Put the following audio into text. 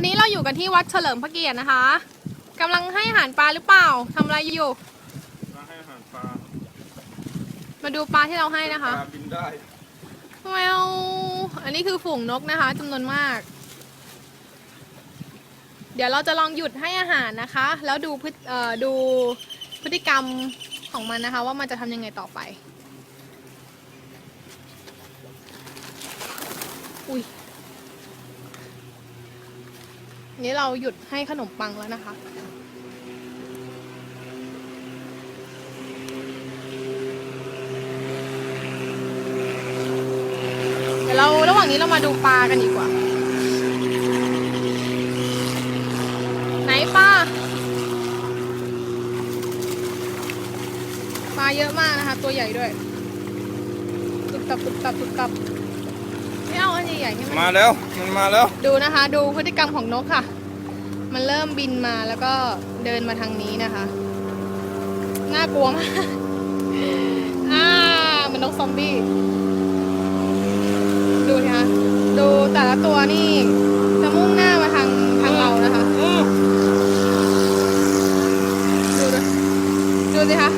วันนี้เราอยู่กันที่วัดเฉลิมพระเกียรตินะคะกำลังให้อาหารปลาหรือเปล่าทำอะไรอยู่ มาให้อาหารปลามาดูปลาที่เราให้นะคะ ปลาบินได้แมวอันนี้คือฝูงนกนะคะจำนวนมาก เดี๋ยวเราจะลองหยุดให้อาหารนะคะ แล้วดูพฤติเอ่อดูพฤติกรรมของมันนะคะ ว่ามันจะทำยังไงต่อไป อุ้ย นี่เราหยุดให้ขนมปังแล้วนะคะ เดี๋ยวเราระหว่างนี้เรามาดูปลากันดีกว่า ไหนปลาปลาเยอะมากนะคะ ตัวใหญ่ด้วย ตุบตับตุบตับตุบตับ เอาอันใหญ่ๆให้มันมาแล้ว มันมาแล้ว ดูนะคะ ดูพฤติกรรมของนกค่ะ มันเริ่มบินมาแล้วก็เดินมาทางนี้นะคะ น่ากลัวมากอ่าเหมันนกซอมบี้ ดูสิคะดูแต่ละตัวนี่ จะมุ่งหน้ามาทางทางเรานะคะ ดูดูดูสิคะ